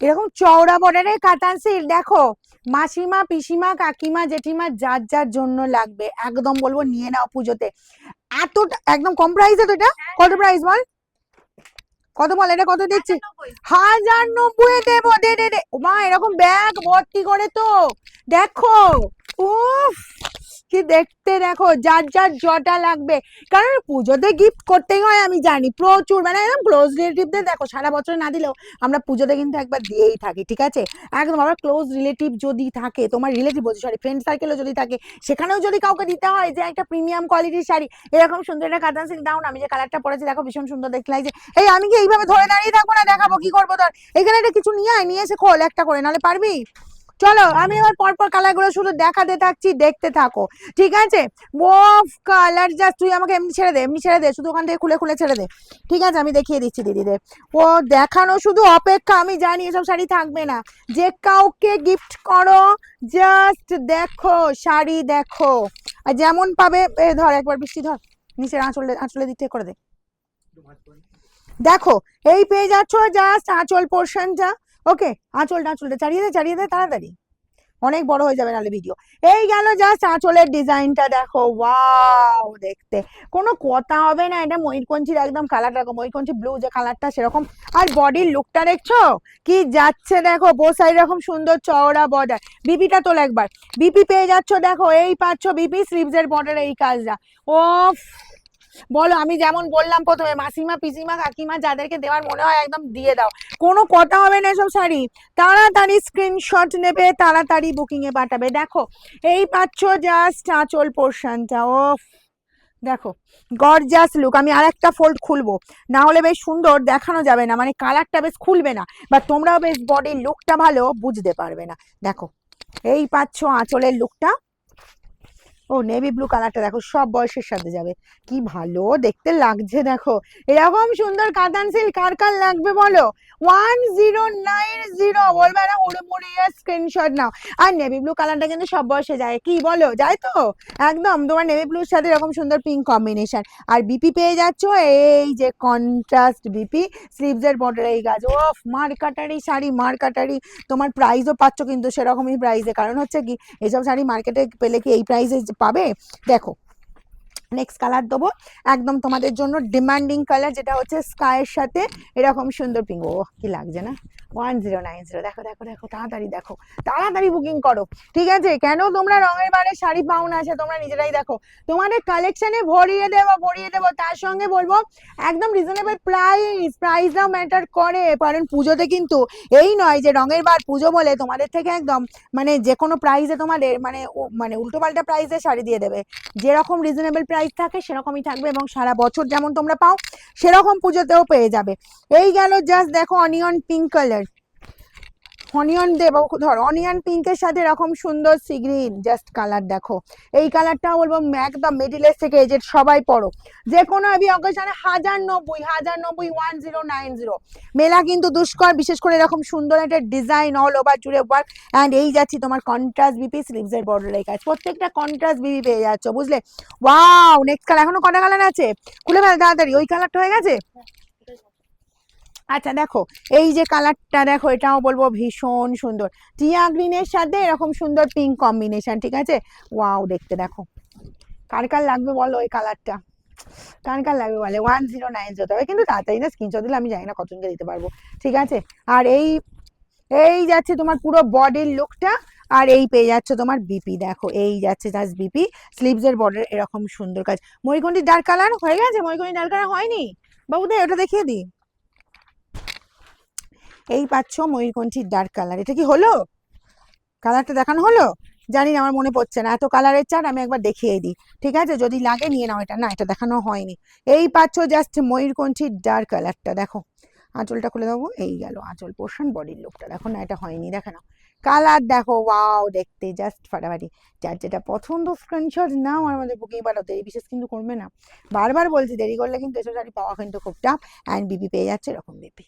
এরকম চওড়া বর্ডারের কাতান সিল দেখো। মাসিমা পিসিমা কাকিমা জেঠিমা যার যার জন্য লাগবে একদম বলব নিয়ে নাও পুজোতে। এতটা একদম কম প্রাইসে তো এটা? কত প্রাইস বল? কত বল এটা কত দিচ্ছি? হাজার নব্বই। দেবো দে দে দে। মা এরকম ব্যাগ ভর্তি করে তো। দেখো উফ! কি দেখতে দেখো, যার যার জটা লাগবে। কারণ পুজোতে গিফট করতেই হয়, আমি জানি। প্রচুর মানে একদম ক্লোজ রিলেটিভদের দেখো, সারা বছর না দিলেও আমরা পুজোতে কিন্তু একবার দিয়েই থাকি, ঠিক আছে? একদম আমার ক্লোজ রিলেটিভ যদি থাকে, তোমার রিলেটিভ বলছি সরি ফ্রেন্ড সার্কেলও যদি থাকে, সেখানেও যদি কাউকে দিতে হয় যে একটা প্রিমিয়াম কোয়ালিটির শাড়ি, এরকম সুন্দর একটা কাতান সিল্ক দাও আমি যে কালারটা পরেছি, দেখো ভীষণ সুন্দর দেখতে লাগছে। এই আমি কি এইভাবে ধরে দাঁড়িয়ে থাকব না, দেখাবো কি করব তোর এখানে একটা কিছু নিয়ে আয়, নিয়ে এসে খোল একটা করে, নাহলে পারবি? চলো, আমি এবার পরপর কালারগুলো শুধু দেখাতে থাকছি দেখতে থাকো। ঠিক আছে? ওফ কালার জাস্ট তুই আমাকে এমনি ছেড়ে দে, এমনি ছেড়ে দে, শুধু ওখান থেকে খুলে খুলে ছেড়ে দে। ঠিক আছে? আমি দেখিয়ে দিচ্ছি দিদিদের। ও, দেখানো শুধু অপেক্ষা, আমি জানি এসব শাড়ি থাকবে না। যে কাউকে গিফট করো জাস্ট দেখো, শাড়ি দেখো। আর যেমন পাবে ধর, একবার বৃষ্টি ধর, নিচের আঁচলে আঁচলে দিতে করে দে। দেখো, এই পেয়ে যাচ্ছ জাস্ট আঁচল পোর্শনটা ওকে আঁচলটা আঁচলটা চালিয়ে দে চালিয়ে দে, তাড়াতাড়ি। অনেক বড় হয়ে যাবে নাহলে ভিডিও এই গেল জাস্ট আঁচলের ডিজাইনটা, দেখো ওয়াও দেখতে। কোনো কথা হবে না, এটা ময়ূরকঞ্চির একদম কালার দেখো ময়ূরকঞ্চি ব্লু যে কালারটা সেরকম। আর বডির লুকটা দেখছ? কি যাচ্ছে, দেখো বো সাইড এরকম সুন্দর চওড়া বর্ডার বিপিটা তোল একবার। বিপি পেয়ে যাচ্ছ, দেখো, এই পাচ্ছ বিপি স্লিভসের বর্ডার এই কাজটা। ও বলো, আমি যেমন বললাম প্রথমে, মাসিমা, পিসিমা, কাকিমা যাদেরকে দেওয়ার মনে হয় একদম দিয়ে দাও। কোনো কথা হবে না এসব শাড়ি। তাড়াতাড়ি স্ক্রিনশট নেবে, তাড়াতাড়ি বুকিং এ পাঠাবে। দেখো, এই পাচ্ছ জাস্ট আঁচল পোর্শনটা ও দেখো গরজাস লুক আমি আর একটা ফোল্ড খুলবো। না হলে বেশ সুন্দর, দেখানো যাবে না। মানে কালারটা বেশ খুলবে না। বা তোমরাও বেশ বডির লুকটা ভালো, বুঝতে পারবে না। দেখো, এই পাচ্ছ আঁচলের লুকটা ও নেভি ব্লু কালারটা দেখো, সব বয়সের সাথে যাবে। কি ভালো, দেখতে লাগছে দেখো। এরকম সুন্দর কাতান সিল্ক কার কার লাগবে বলো? ওয়ান জিরো নাইন জিরো বলবে না, উড়ে মুড়ে স্ক্রিনশট নাও। আর নেভি ব্লু কালারটা কিন্তু সব বয়সে যায়। কি বলো, যায় তো? একদম, তোমার নেভি ব্লুর সাথে এরকম সুন্দর পিঙ্ক কম্বিনেশন আর বিপি পেয়ে যাচ্ছ, এই যে কন্ট্রাস্ট বিপি স্লিভসের বর্ডার এই গাছ। ও মার্কাটারি শাড়ি, মার্কাটারি। তোমার প্রাইসও পাচ্ছ কিন্তু সেরকমই প্রাইসে কারণ হচ্ছে কি এইসব শাড়ি মার্কেটে পেলে কি এই প্রাইসে পাবে? দেখো নেক্সট কালার দেবো। একদম তোমাদের জন্য ডিমান্ডিং কালার যেটা হচ্ছে স্কায়ের সাথে এরকম সুন্দর পিঙ্ক ও কি লাগছে না? ওয়ান জিরো নাইন জিরো দেখো দেখো দেখো, তাড়াতাড়ি দেখো, তাড়াতাড়ি বুকিং করো, ঠিক আছে? কেন তোমরা রঙের বারে শাড়ি পাও না? আছে তোমরা নিজেরাই দেখো। তোমাদের কালেকশনে ভরিয়ে দেবো ভরিয়ে দেবো, তার সঙ্গে বলব, একদম রিজনেবল প্রাইস প্রাইসটাও ম্যাটার করে, কারণ পুজোতে কিন্তু এই নয় যে রঙের বার পুজো বলে তোমাদের থেকে একদম মানে যে কোনো প্রাইসে তোমাদের মানে মানে উল্টো পাল্টা প্রাইসে শাড়ি দিয়ে দেবে। যেরকম রিজনেবল প্রাইস থাকে, সেরকমই থাকবে এবং সারা বছর যেমন তোমরা পাও, সেরকম পুজোতেও পেয়ে যাবে। এই গেল জাস্ট দেখো অনিয়ন পিঙ্ক কালার অনিয়ন দেবো ধর অনিয়ন পিঙ্কের সাথে এরকম সুন্দর সি গ্রিন জাস্ট কালার দেখো। এই কালারটা বলব একদম মিডিলের থেকে এজেড সবাই পড়ো যে কোনো এবি অকেশনে হাজার নব্বই হাজার নব্বই ওয়ান জিরো নাইন জিরো মেলা কিন্তু দুষ্কর, বিশেষ করে এরকম সুন্দর একটা ডিজাইন অল ওভার জুড়ে ওয়ার্ক অ্যান্ড এই যাচ্ছি তোমার কন্ট্রাস্ট বিপি স্লিভসের বর্ডারের কাজ। প্রত্যেকটা কন্ট্রাস্ট বিপি পেয়ে যাচ্ছ, বুঝলে? ওয়াও নেক্সট কালার এখনও কটা কালার আছে? খুলে ফেল তাড়াতাড়ি, ওই কালারটা হয়ে গেছে? আচ্ছা দেখো, এই যে কালারটা দেখো, এটাও বলব ভীষণ সুন্দর। টিয়া গ্রিনের সাথে এরকম সুন্দর পিঙ্ক কম্বিনেশন ঠিক আছে? ওয়াও দেখতে দেখো। কার কার লাগবে বলো এই কালারটা কার কার লাগবে বলে? ওয়ান জিরো নাইন জিরো তবে কিন্তু তাড়াতাড়ি না স্ক্রিনশট দিলে আমি জানি না কতজনকে দিতে পারব, ঠিক আছে? আর এই এই যাচ্ছে তোমার পুরো বডির লুকটা আর এই পেয়ে যাচ্ছে তোমার বিপি দেখো, এই যাচ্ছে জাস্ট বিপি স্লিভসের বর্ডার এরকম সুন্দর কাজ। মরিকন্ডি ডার্ক কালার হয়ে গেছে? মরিকন্ডি ডার্ক কালার হয়নি? বাবু বাবুদের ওটা দেখিয়ে দিই। এই পাচ্ছ ময়ূরকণ্ঠীর ডার্ক কালার এটা কি হলো? কালারটা দেখানো হলো? জানি না, আমার মনে পড়ছে না। এত কালারের চার আমি একবার দেখিয়ে দিই। ঠিক আছে? যদি লাগে, নিয়ে নাও এটা। না, এটা দেখানো হয়নি। এই পাচ্ছ জাস্ট ময়ূরকণ্ঠীর ডার্ক কালারটা দেখো। আঁচলটা খুলে দেবো এই গেল আঁচল পোর্শন বডির লুকটা দেখো না, এটা হয়নি। দেখে কালার দেখো ওয়াও দেখতে জাস্ট ফাটাফাটি। যার যেটা পছন্দ স্ক্রিনশট নাও আর আমাদের বুকিং পাঠাও। দেরি বিশেষ কিন্তু করবে না। বারবার বলছি, দেরি করলে কিন্তু এসব শাড়ি পাওয়া কিন্তু খুব টাফ অ্যান্ড বিপি পেয়ে যাচ্ছে এরকম বিপি